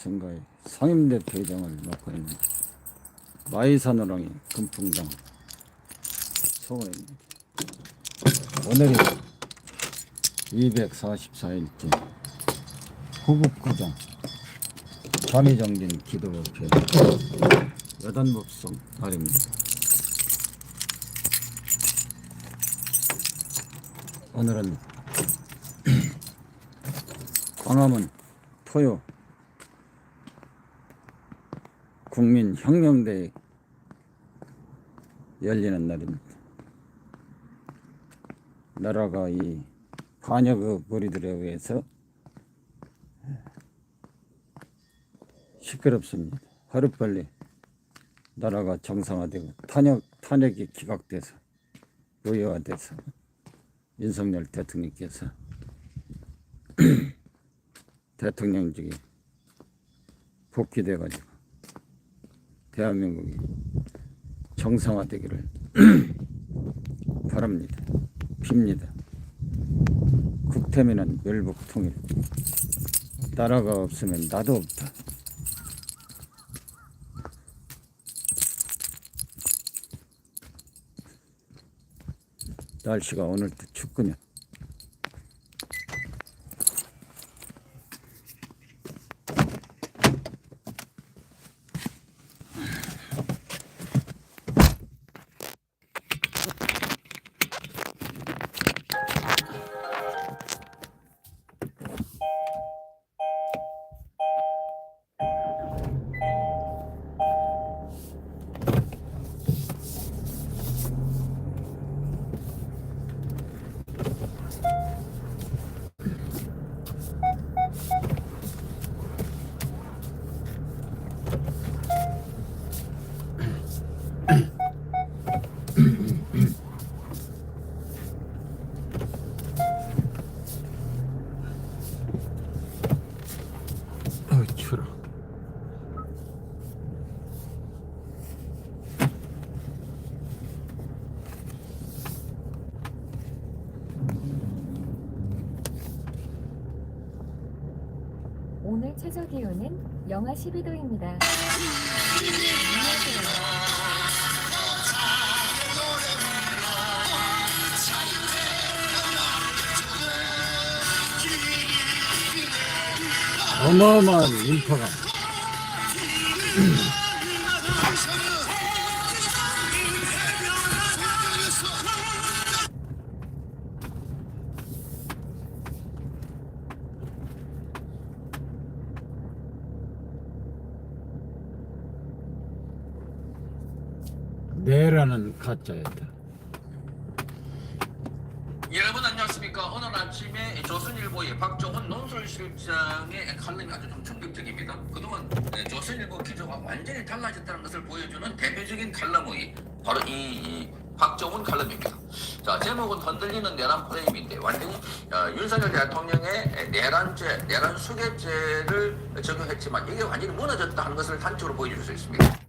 선거의 상임대 회장을 맡고 있는 마이산호랑이 금풍당 소원입니다. 오늘이 244일째 후북구장 전의정진 기도협회 여단법성 날입니다. 오늘은 광화문 토요 국민혁명대회 열리는 날입니다. 나라가 이 반역의 무리들에 의해서 시끄럽습니다. 하루빨리 나라가 정상화되고 탄핵, 탄핵이 기각돼서 무효화돼서 윤석열 대통령께서 대통령직에 복귀돼 가지고 대한민국이 정상화되기를 바랍니다. 빕니다. 국태민은 멸북통일. 나라가 없으면 나도 없다. 날씨가 오늘도 춥군요. 최저 기온은 영하 12도입니다. 어마어마한 인파가 내라는 가짜였다. 여러분 안녕하십니까? 오늘 아침에 조선일보의 박정훈 논설실장의 칼럼이 아주 좀 충격적입니다. 그동안 네, 조선일보 기조가 완전히 달라졌다는 것을 보여주는 대표적인 칼럼의 바로 이, 이 박정훈 칼럼입니다. 자 제목은 흔들리는 내란 프레임인데 완전히 어, 윤석열 대통령의 내란죄 내란 수괴죄를 적용했지만 이게 완전히 무너졌다 하는 것을 단적으로 보여줄 수 있습니다. 자,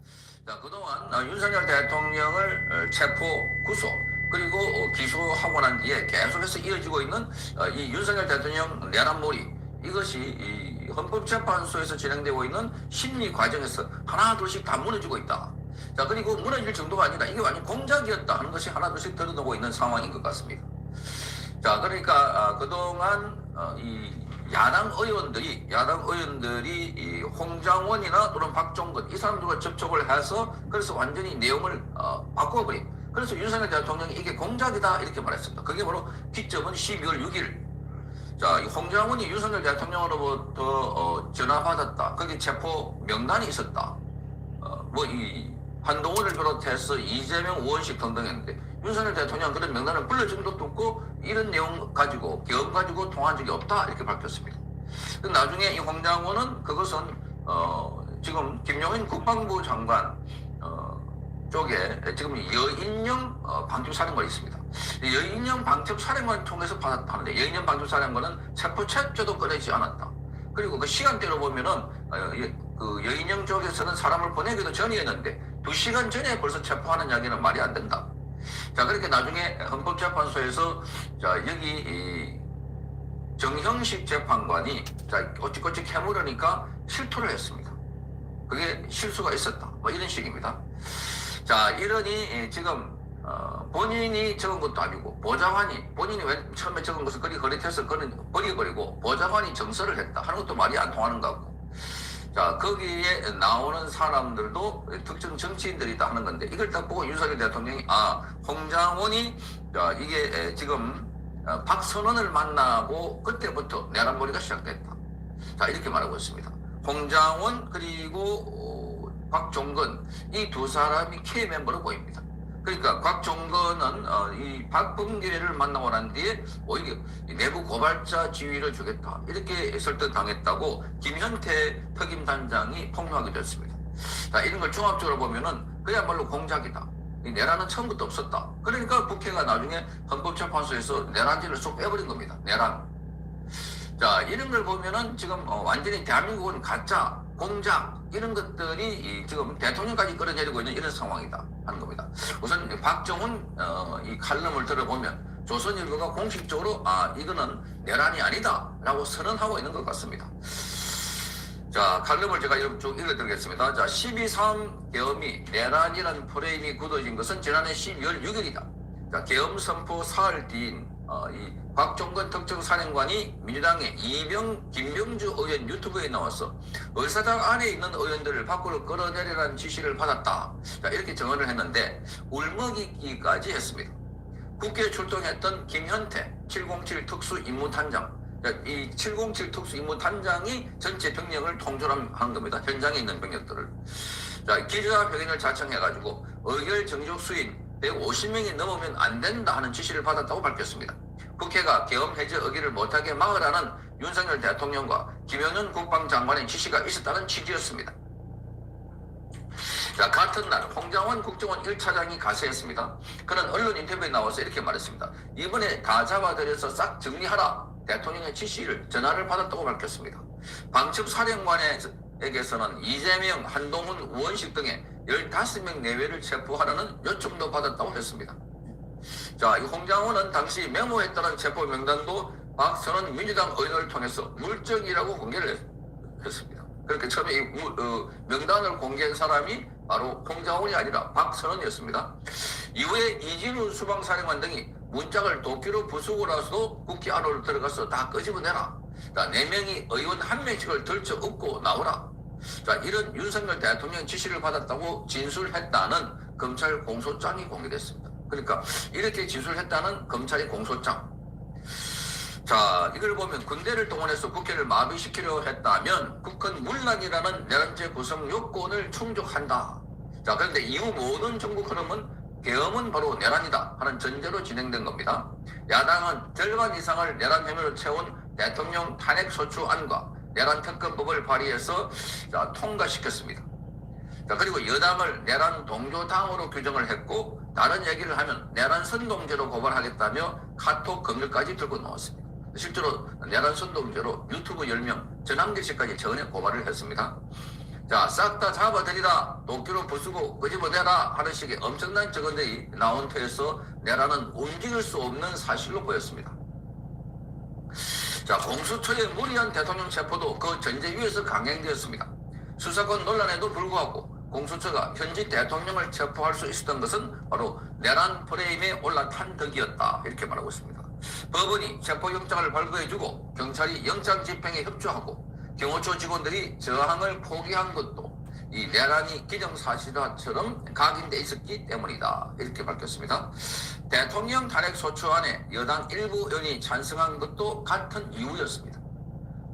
그동안 어, 윤석열 대통령을 어, 체포, 구속, 그리고 어, 기소하고 난 뒤에 계속해서 이어지고 있는 어, 이 윤석열 대통령 내란몰이 이것이 이 헌법재판소에서 진행되고 있는 심리 과정에서 하나둘씩 다 무너지고 있다. 자, 그리고 무너질 정도가 아니라 이게 완전 공작이었다 하는 것이 하나둘씩 드러나고 있는 상황인 것 같습니다. 자, 그러니까 아, 그동안 어, 이 야당 의원들이 야당 의원들이 이 홍장원이나 또는 박종근 이 사람들과 접촉을 해서 그래서 완전히 내용을 어, 바꿔버린. 그래서 윤석열 대통령이 이게 공작이다 이렇게 말했습니다. 그게 바로 기점은 12월 6일. 자, 이 홍장원이 윤석열 대통령으로부터 어, 전화 받았다. 거기 체포 명단이 있었다. 어, 뭐 이 한동훈을 비롯해서 이재명, 우원식 등등 했는데 윤석열 대통령 그런 명단을 불러준 것도 없고 이런 내용 가지고 경험 가지고 통한 적이 없다 이렇게 밝혔습니다. 그 나중에 이 홍장원은 그것은 어, 지금 김용인 국방부 장관 어, 쪽에 지금 여인영 어, 방첩 사령관이 있습니다. 이 여인영 방첩 사령관 통해서 받았다는데 여인영 방첩 사령관은 체포 체조도 꺼내지 않았다. 그리고 그 시간대로 보면은 어, 이- 그 여인영 쪽에서는 사람을 보내기도 전이었는데 두 시간 전에 벌써 체포하는 이야기는 말이 안 된다. 자, 그렇게 나중에 헌법재판소에서 자, 여기 이 정형식 재판관이 자, 꼬치꼬치 캐물으니까 실토를 했습니다. 그게 실수가 있었다. 뭐 이런 식입니다. 자, 이러니 예, 지금 어, 본인이 적은 것도 아니고 보좌관이 본인이 왜 처음에 적은 것을 그리 거래해서 버려버리고 보좌관이 정서를 했다 하는 것도 말이 안 통하는 것 같고 자 거기에 나오는 사람들도 특정 정치인들이다 하는 건데 이걸 딱 보고 윤석열 대통령이 아 홍장원이 자 이게 에, 지금 어, 박선원을 만나고 그때부터 내란머리가 시작됐다. 자 이렇게 말하고 있습니다. 홍장원 그리고 어, 박종건 이두 사람이 K 멤버로 보입니다 그러니까 곽종건은 어, 이 박범계를 만나고 난 뒤에 오히려 이 내부 고발자 지위를 주겠다 이렇게 설득당했다고 김현태 특임단장이 폭로하게 됐습니다. 자 이런 걸 종합적으로 보면은 그야말로 공작이다. 이 내란은 처음부터 없었다. 그러니까 국회가 나중에 헌법재판소에서 내란죄를 쏙 빼버린 겁니다. 내란. 자 이런 걸 보면은 지금 어, 완전히 대한민국은 가짜 공작 이런 것들이 이 지금 대통령까지 끌어내리고 있는 이런 상황이다 하는 겁니다. 우선 박정훈 어, 이 칼럼을 들어보면 조선일보가 공식적으로 아 이거는 내란이 아니다라고 선언하고 있는 것 같습니다. 자 칼럼을 제가 여러분 쭉 읽어드리겠습니다. 자 12.3 계엄이 내란이라는 프레임이 굳어진 것은 지난해 12월 6일이다. 자 계엄 선포 사흘 뒤인 어, 이 박종건 특정사령관이 민주당의 이병 김병주 의원 유튜브에 나와서 의사당 안에 있는 의원들을 밖으로 끌어내리라는 지시를 받았다. 자, 이렇게 정언을 했는데 울먹이기까지 했습니다. 국회에 출동했던 김현태 707 특수 임무단장 자, 이707 특수 임무단장이 전체 병력을 통솔한 겁니다. 현장에 있는 병력들을. 자, 기자회견을 자청해가지고 의결 정족 수인 150명이 넘으면 안 된다 하는 지시를 받았다고 밝혔습니다. 국회가 계엄 해제 의결을 못하게 막으라는 윤석열 대통령과 김영현 국방장관의 지시가 있었다는 취지였습니다. 자, 같은 날 홍장원 국정원 1차장이 가세했습니다. 그는 언론 인터뷰에 나와서 이렇게 말했습니다. 이번에 다 잡아들여서 싹 정리하라. 대통령의 지시를 전화를 받았다고 밝혔습니다. 방첩 사령관 에게서는 이재명, 한동훈, 우원식 등의 15명 내외를 체포하라는 요청도 받았다고 했습니다. 자, 이 홍장원은 당시 메모했다는 체포 명단도 박선원 민주당 의원을 통해서 물적이라고 공개를 했, 했습니다. 그렇게 처음에 이 우- 어, 명단을 공개한 사람이 바로 홍장원이 아니라 박선원이었습니다. 이후에 이진우 수방사령관 등이 문짝을 도끼로 부수고 나서도 국회 안으로 들어가서 다 끄집어내라. 자, 네 명이 의원 한 명씩을 들쳐 업고 나오라. 자, 이런 윤석열 대통령 지시를 받았다고 진술했다는 검찰 공소장이 공개됐습니다. 그러니까 이렇게 진술했다는 검찰의 공소장. 자, 이걸 보면 군대를 동원해서 국회를 마비시키려 했다면 국헌 문란이라는 내란죄 구성 요건을 충족한다. 자, 그런데 이후 모든 정국 흐름은 계엄은 바로 내란이다 하는 전제로 진행된 겁니다. 야당은 절반 이상을 내란 혐의로 채운 대통령 탄핵 소추안과 내란 특검법을 발의해서 자, 통과시켰습니다. 자, 그리고 여당을 내란 동조당으로 규정을 했고 다른 얘기를 하면 내란 선동죄로 고발하겠다며 카톡 검열까지 들고 나왔습니다. 실제로 내란 선동죄로 유튜브 10명 전환기씨까지 전에 고발을 했습니다. 자, 싹 다 잡아들이라 도끼로 부수고 끄집어내라 하는 식의 엄청난 적언들이 나온 터에서 내란은 움직일 수 없는 사실로 보였습니다. 자, 공수처의 무리한 대통령 체포도 그 전제 위에서 강행되었습니다. 수사권 논란에도 불구하고 공수처가 현직 대통령을 체포할 수 있었던 것은 바로 내란 프레임에 올라탄 덕이었다. 이렇게 말하고 있습니다. 법원이 체포영장을 발부해주고 경찰이 영장 집행에 협조하고 경호처 직원들이 저항을 포기한 것도 이 내란이 기정사실화처럼 각인돼 있었기 때문이다. 이렇게 밝혔습니다. 대통령 탄핵 소추안에 여당 일부 의원이 찬성한 것도 같은 이유였습니다.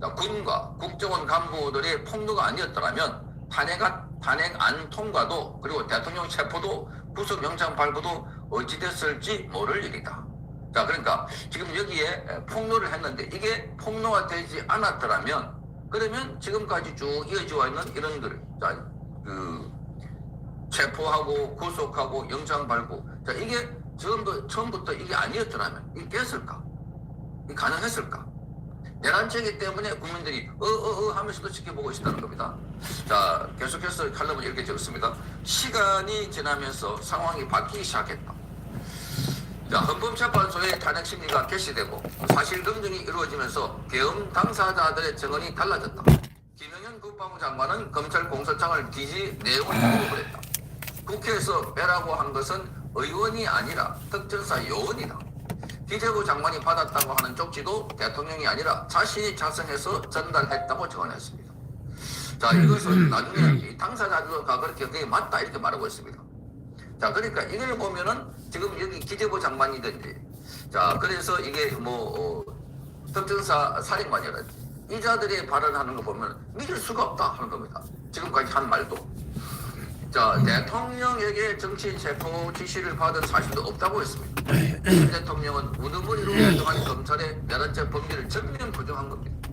자, 군과 국정원 간부들의 폭로가 아니었더라면 탄핵, 탄핵 안 통과도 그리고 대통령 체포도 구속영장 발부도 어찌됐을지 모를 일이다. 자, 그러니까 지금 여기에 폭로를 했는데 이게 폭로가 되지 않았더라면 그러면 지금까지 쭉 이어져 있는 이런 들, 자, 그 체포하고 구속하고 영장 발부, 자 이게 처음부터, 처음부터 이게 아니었더라면 이게 됐을까? 이 가능했을까? 내란죄이기 때문에 국민들이 어어어 하면서도 지켜보고 있다는 겁니다. 자 계속해서 칼럼을 이렇게 적었습니다. 시간이 지나면서 상황이 바뀌기 시작했다. 자, 헌법재판소의 탄핵 심리가 개시되고 사실 검증이 이루어지면서 계엄 당사자들의 증언이 달라졌다. 김영현 국방부 장관은 검찰 공소장을 뒤지 내용을 보고를 했다. 국회에서 빼라고 한 것은 의원이 아니라 특전사 요원이다. 기재부 장관이 받았다고 하는 쪽지도 대통령이 아니라 자신이 작성해서 전달했다고 증언했습니다. 자, 이것은 나중에 이 당사자가 그렇게 그게 맞다 이렇게 말하고 있습니다. 자, 그러니까 이걸 보면은 지금 여기 기재부 장관이든지 자, 그래서 이게 뭐 어, 특전사 살인관이라든지 이 자들이 발언하는 거 보면 믿을 수가 없다 하는 겁니다. 지금까지 한 말도. 자, 대통령에게 정치 체포 지시를 받은 사실도 없다고 했습니다. 윤 대통령은 우두머리로 활동한 검찰의 내란죄 범죄를 전면 부정한 겁니다.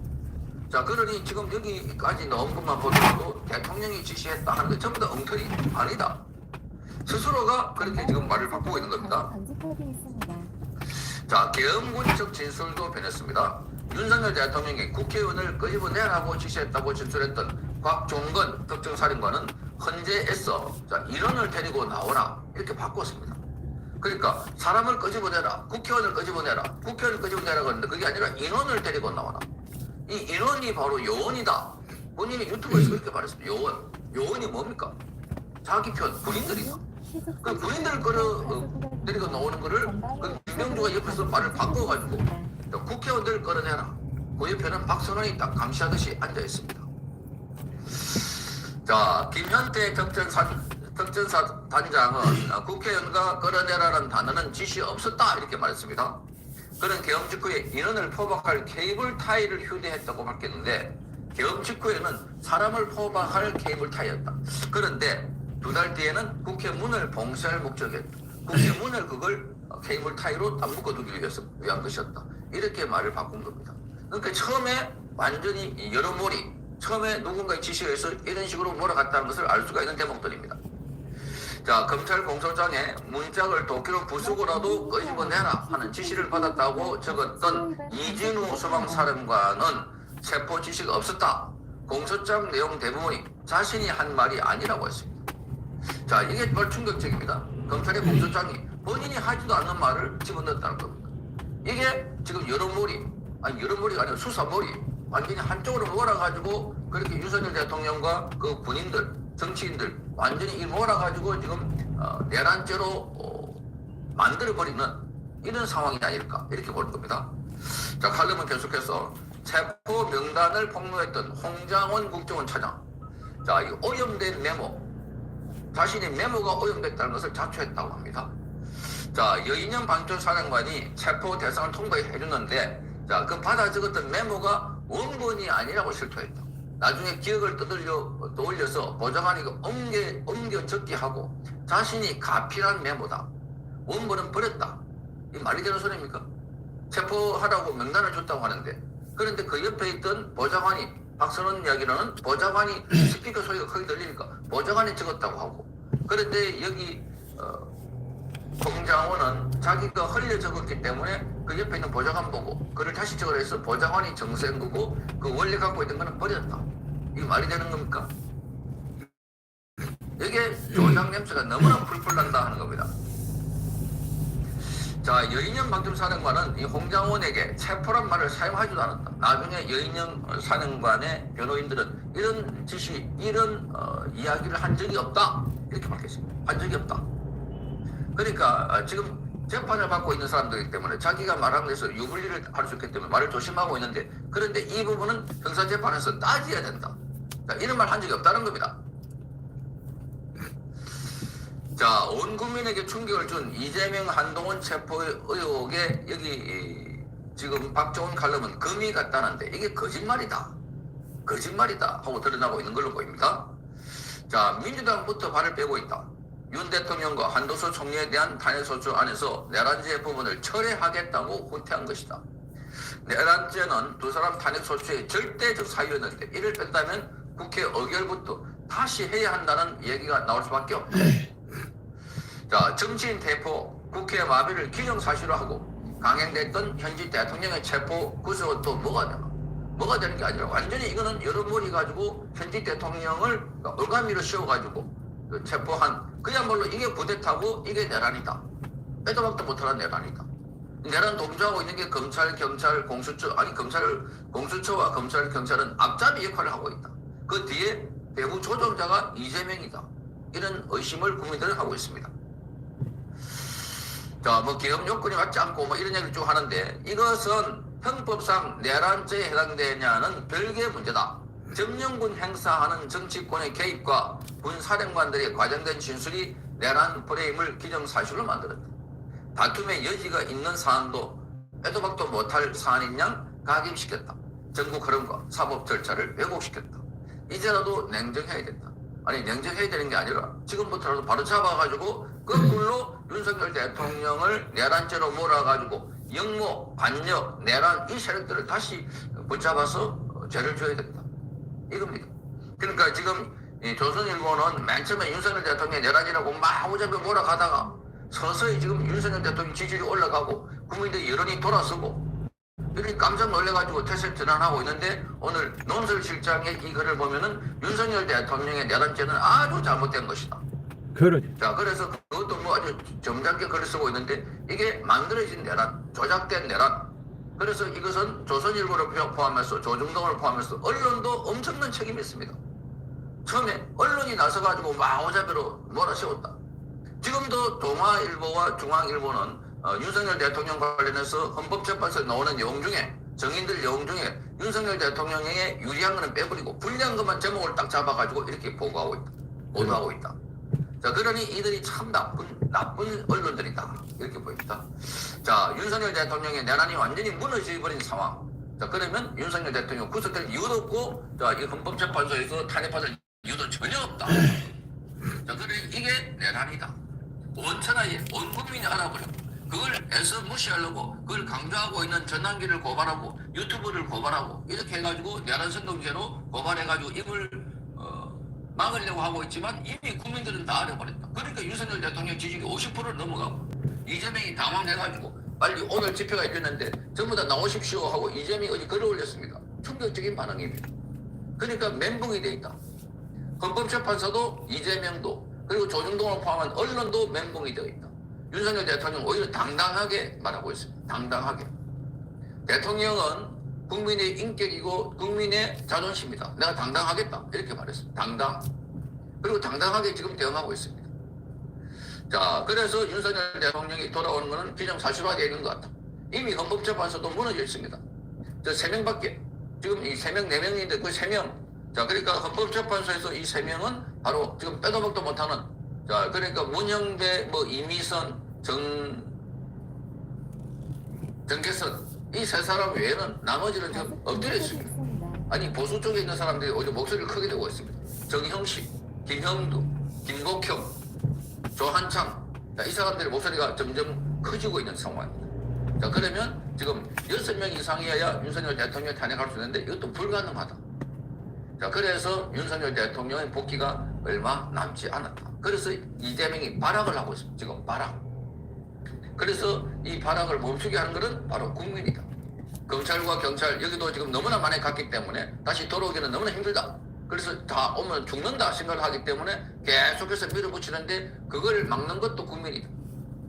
자, 그러니 지금 여기까지 나온 것만 보더라도 대통령이 지시했다 하는 게 전부 다 엉터리 아니다. 스스로가 그렇게 지금 말을 바꾸고 있는 겁니다. 있습니다. 자, 계엄군적 진술도 변했습니다. 윤석열 대통령이 국회의원을 끄집어내라고 지시했다고 진술했던 곽종건 특정살인관은 헌재 애써 자, 인원을 데리고 나오라 이렇게 바꿨습니다. 그러니까 사람을 끄집어내라, 국회의원을 끄집어내라, 국회의원을 끄집어내라 그러는데 그게 아니라 인원을 데리고 나와라. 이 인원이 바로 요원이다. 본인이 유튜브에서 그렇게 말했습니다. 요원. 요원이 뭡니까? 자기 편, 군인들이다. 그 군인들 끌어 어, 데리고 나오는 거를 그 김명주가 옆에서 말을 바꿔가지고 또 국회의원들 끌어내라. 그 옆에는 박선원이 딱 감시하듯이 앉아 있습니다. 자, 김현태 특전사, 특전사 단장은 어, 국회의원과 끌어내라는 단어는 지시 없었다 이렇게 말했습니다. 그는 계엄 직후에 인원을 포박할 케이블 타이를 휴대했다고 밝혔는데 계엄 직후에는 사람을 포박할 케이블 타이였다. 그런데 두 달 뒤에는 국회 문을 봉쇄할 목적이었다. 국회 문을 그걸 어, 케이블 타이로 딱 묶어두기 위해서 위한 것이었다. 이렇게 말을 바꾼 겁니다. 그러니까 처음에 완전히 여러모리 처음에 누군가의 지시에서 이런 식으로 몰아갔다는 것을 알 수가 있는 대목들입니다. 자, 검찰 공소장에 문짝을 도끼로 부수고라도 끄집어내라 하는 지시를 받았다고 적었던 이진우 소방사령관은 체포 지시가 없었다. 공소장 내용 대부분이 자신이 한 말이 아니라고 했습니다. 자, 이게 정말 충격적입니다. 검찰의 공소장이 본인이 하지도 않는 말을 집어넣었다는 겁니다. 이게 지금 여러모리, 아니 여러모리가 아니라 수사머리, 완전히 한쪽으로 몰아가지고 그렇게 윤석열 대통령과 그 군인들, 정치인들 완전히 이 몰아가지고 지금 어, 내란죄로 어, 만들어버리는 이런 상황이 아닐까 이렇게 보는 겁니다. 자, 칼럼은 계속해서 체포 명단을 폭로했던 홍장원 국정원 차장. 자, 이 오염된 메모, 자신의 메모가 오염됐다는 것을 자초했다고 합니다. 자, 여인영 방촌 사령관이 체포 대상을 통보해 줬는데, 자, 그 받아 적었던 메모가 원본이 아니라고 실토했다. 나중에 기억을 떠들려, 떠올려서 보좌관이 그 옮겨, 옮겨 적게 하고, 자신이 가필한 메모다. 원본은 버렸다. 이 말이 되는 소리입니까? 체포하라고 명단을 줬다고 하는데, 그런데 그 옆에 있던 보좌관이, 박선원 이야기로는 보좌관이 스피커 소리가 크게 들리니까 보좌관이 적었다고 하고, 그런데 여기, 어, 공장원은 자기가 흘려 적었기 때문에 그 옆에 있는 보좌관 보고 그를 다시 적으라 해서 보좌관이 정수한 거고 그 원래 갖고 있던 거는 버렸다. 이게 말이 되는 겁니까? 이게 조장 냄새가 너무나 풀풀 난다 하는 겁니다. 자, 여인영 방통사령관은 이 홍장원에게 체포란 말을 사용하지도 않았다. 나중에 여인영 사령관의 변호인들은 이런 지시, 이런 어, 이야기를 한 적이 없다. 이렇게 밝혔습니다. 한 적이 없다. 그러니까 아, 지금 재판을 받고 있는 사람들이기 때문에 자기가 말한 것에서 유불리를 할 수 있기 때문에 말을 조심하고 있는데 그런데 이 부분은 형사재판에서 따져야 된다. 자, 이런 말 한 적이 없다는 겁니다. 자, 온 국민에게 충격을 준 이재명 한동훈 체포 의혹에 여기 이, 지금 박정훈 칼럼은 금이 같다는데 이게 거짓말이다. 거짓말이다 하고 드러나고 있는 걸로 보입니다. 자, 민주당부터 발을 빼고 있다. 윤 대통령과 한도수 총리에 대한 탄핵소추 안에서 내란죄 부분을 철회하겠다고 후퇴한 것이다. 내란죄는 두 사람 탄핵소추의 절대적 사유였는데 이를 뺀다면 국회 의결부터 다시 해야 한다는 얘기가 나올 수밖에 없다. 자, 정치인 대포, 국회 마비를 기정사실로 하고 강행됐던 현지 대통령의 체포 구속은 또 뭐가 되나? 뭐가 되는 게 아니라 완전히 이거는 여러모리 가지고 현지 대통령을 어감미로 씌워가지고 그 체포한 그야말로 이게 부대타고 이게 내란이다. 빼도 박도 못하는 내란이다. 내란 동조하고 있는 게 검찰, 경찰, 공수처 아니 검찰, 공수처와 검찰, 경찰은 앞잡이 역할을 하고 있다. 그 뒤에 배후 조종자가 이재명이다. 이런 의심을 국민들은 하고 있습니다. 자, 뭐 기업 요건이 맞지 않고 뭐 이런 얘기를 쭉 하는데 이것은 형법상 내란죄에 해당되냐는 별개의 문제다. 점령군 행사하는 정치권의 개입과 군 사령관들의 과정된 진술이 내란 프레임을 기정사실로 만들었다. 다툼의 여지가 있는 사안도 빼도 박도 못할 사안인 양 각입시켰다. 전국 흐름과 사법 절차를 왜곡시켰다. 이제라도 냉정해야 된다. 아니 냉정해야 되는 게 아니라 지금부터라도 바로 잡아가지고 거꾸로 윤석열 대통령을 내란죄로 몰아가지고 영모, 반역, 내란 이 세력들을 다시 붙잡아서 죄를 줘야 된다. 이겁니다. 그러니까 지금 이 조선일보는 맨 처음에 윤석열 대통령이 내란이라고 막 오잡에 몰아가다가 서서히 지금 윤석열 대통령 지지율이 올라가고 국민들의 여론이 돌아서고 이렇게 깜짝 놀래가지고 태세 전환하고 있는데 오늘 논설실장의 이 글을 보면은 윤석열 대통령의 내란죄는 아주 잘못된 것이다. 그러죠. 자, 그래서 그것도 뭐 아주 점잖게 글을 쓰고 있는데 이게 만들어진 내란, 조작된 내란. 그래서 이것은 조선일보를 포함해서 조중동을 포함해서 언론도 엄청난 책임이 있습니다. 처음에 언론이 나서가지고 막 오자배로 몰아세웠다. 지금도 동아일보와 중앙일보는 어, 윤석열 대통령 관련해서 헌법재판소에 나오는 내용 중에 정인들 내용 중에 윤석열 대통령에게 유리한 것은 빼버리고 불리한 것만 제목을 딱 잡아가지고 이렇게 보고하고 있다. 보도하고 있다. 자, 그러니 이들이 참 나쁜, 나쁜 언론들이다. 이렇게 보입니다. 자, 윤석열 대통령의 내란이 완전히 무너져버린 상황. 자, 그러면 윤석열 대통령 구속될 이유도 없고, 자, 이 헌법재판소에서 탄핵받을 이유도 전혀 없다. 자, 그래 이게 내란이다. 온 천하에 온 국민이 알아버렸고, 그걸 애써 무시하려고, 그걸 강조하고 있는 전환기를 고발하고, 유튜브를 고발하고, 이렇게 해가지고 내란 선동죄로 고발해가지고 입을 어, 막으려고 하고 있지만 이미 국민들은 다 알아버렸다. 그러니까 윤석열 대통령 지지율이 50%를 넘어가고 이재명이 당황해가지고 빨리 오늘 집회가 있겠는데 전부 다 나오십시오 하고 이재명이 어제 글을 올렸습니다. 충격적인 반응입니다. 그러니까 멘붕이 돼 있다. 헌법재판소도 이재명도 그리고 조중동을 포함한 언론도 멘붕이 되어 있다. 윤석열 대통령 오히려 당당하게 말하고 있습니다. 당당하게. 대통령은 국민의 인격이고 국민의 자존심이다. 내가 당당하겠다. 이렇게 말했습니다. 당당. 그리고 당당하게 지금 대응하고 있습니다. 자, 그래서 윤석열 대통령이 돌아오는 것은 기정사실화되어 있는 것 같다. 이미 헌법재판소도 무너져 있습니다. 저세 명밖에 지금 이세 명, 네 명인데 그세 명. 자, 그러니까 헌법재판소에서 이세 명은 바로 지금 빼도 박도 못하는 자, 그러니까 문영배, 뭐 이미선, 정 정계선 이 세 사람 외에는 나머지는 지금 엎드려 있습니다. 아니 보수 쪽에 있는 사람들이 오히려 목소리를 크게 내고 있습니다. 정형식, 김형두, 김국형, 조한창 자, 이 사람들의 목소리가 점점 커지고 있는 상황입니다. 자 그러면 지금 여섯 명 이상이어야 윤석열 대통령이 탄핵할 수 있는데 이것도 불가능하다. 자 그래서 윤석열 대통령의 복귀가 얼마 남지 않았다. 그래서 이재명이 발악을 하고 있습니다. 지금 발악. 그래서 이 발악을 멈추게 하는 것은 바로 국민이다. 검찰과 경찰 여기도 지금 너무나 많이 갔기 때문에 다시 돌아오기는 너무나 힘들다. 그래서 다 오면 죽는다 생각을 하기 때문에 계속해서 밀어붙이는데 그걸 막는 것도 국민이다.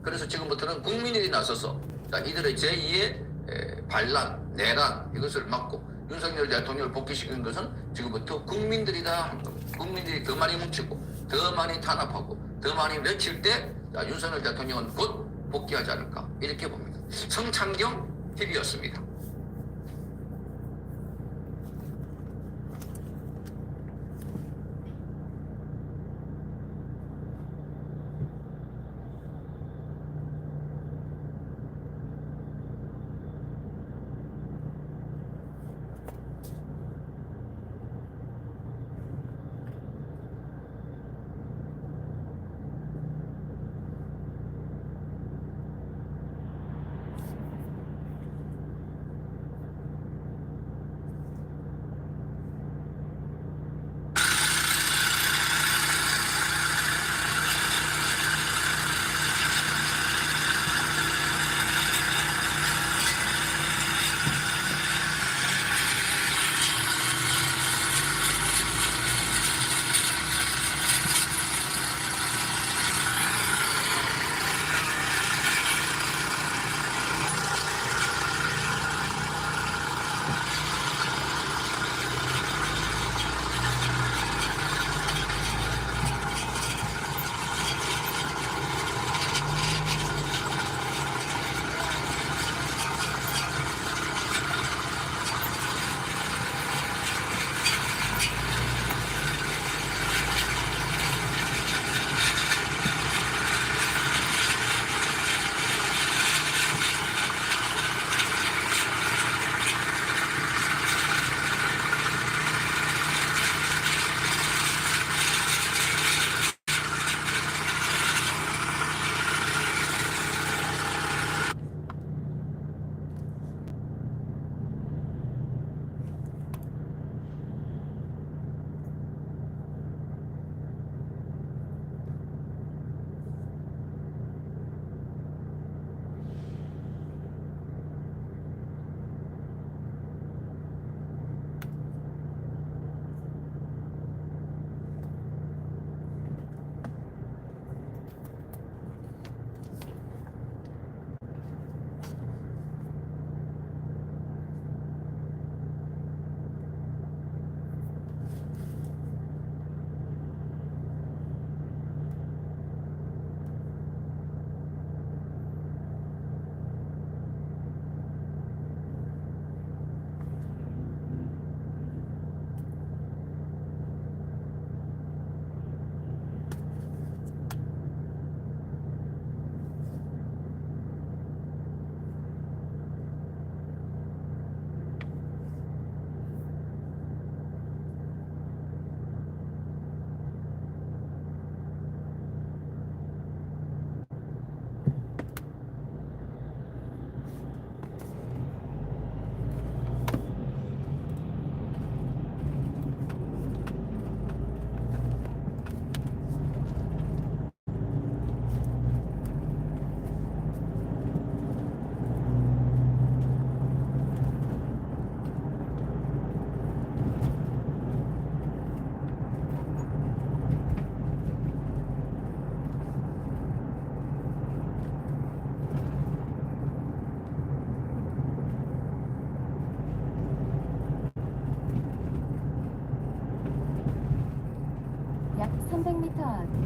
그래서 지금부터는 국민들이 나서서 자, 이들의 제2의 반란, 내란 이것을 막고 윤석열 대통령을 복귀시키는 것은 지금부터 국민들이다 하는 겁니다. 국민들이 더 많이 뭉치고 더 많이 탄압하고 더 많이 외칠 때 자, 윤석열 대통령은 곧 복귀하지 않을까 이렇게 봅니다. 성창경 TV였습니다.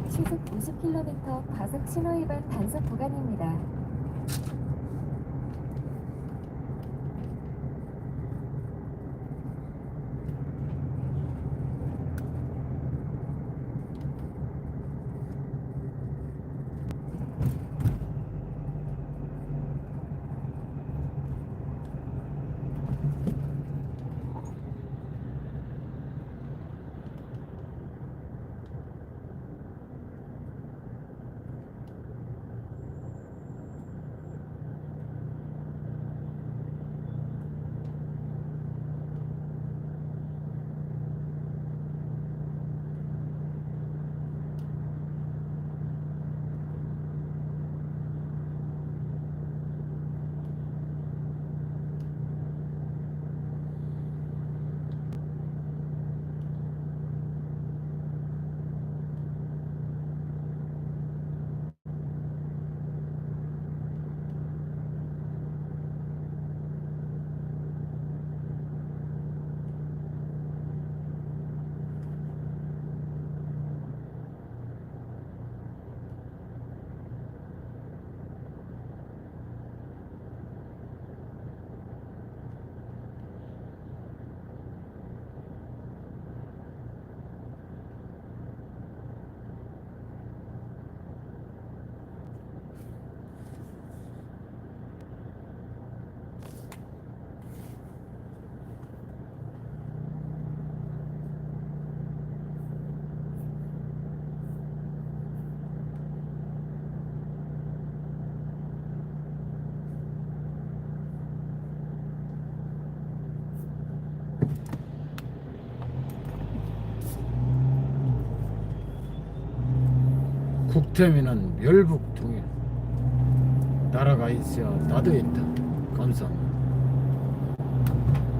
시속 50km 과속 신호 위반 단속 구간입니다. 국태민은 멸북 통일. 나라가 있어야 나도 있다